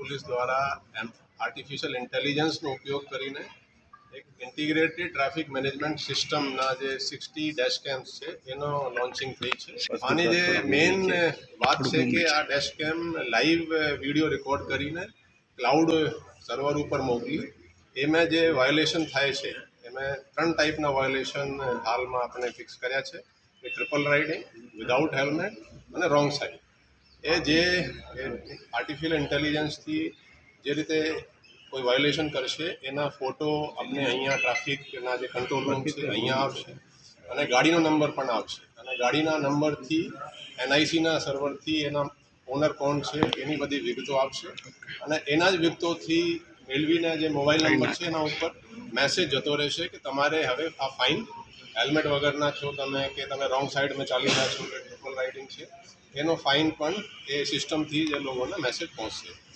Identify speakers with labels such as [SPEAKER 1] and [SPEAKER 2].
[SPEAKER 1] Police દ્વારા artificial ઇન્ટેલિજન્સનો ઉપયોગ કરીને એક ઇન્ટિગ્રેટેડ ટ્રાફિક મેનેજમેન્ટ સિસ્ટમના જે સિક્સટી ડેશ કેમ્સ છે એનો લોન્ચિંગ થઈ છે. આની જે મેઇન વાત છે કે આ dash cam live video record કરીને ક્લાઉડ સર્વર ઉપર મોકલી. એમાં જે વાયોલેશન થાય છે એમાં ત્રણ ટાઈપના વાયોલેશન હાલમાં આપણે ફિક્સ કર્યા છે. એ ટ્રિપલ રાઇડિંગ વિધાઉટ હેલ્મેટ અને રોંગ સાઈડ એ જે આર્ટિફિશિયલ ઇન્ટેલિજન્સથી જે રીતે કોઈ વાયોલેશન કરશે, એના ફોટો અમને અહીંયા ટ્રાફિકના જે કંટ્રોલ રૂમ છે, અહીંયા આવશે. અને ગાડીનો નંબર પણ આવશે. અને ગાડીના નંબરથી એનઆઈસીના સર્વરથી એના ઓનર કોણ છે, એની બધી વિગતો આપશે. અને એના જ વિગતોથી મેળવીને જે મોબાઈલ નંબર છે, એના ઉપર મેસેજ જતો રહેશે કે તમારે હવે આ ફાઇન હેલ્મેટ વગરના છો તમે કે તમે રોંગ સાઈડમાં ચાલી રહ્યા છો. ટ્રિપલ રાઇડિંગ છે. એનો ફાઇન પણ એ સિસ્ટમથી જ એ લોકોને મેસેજ પહોંચશે.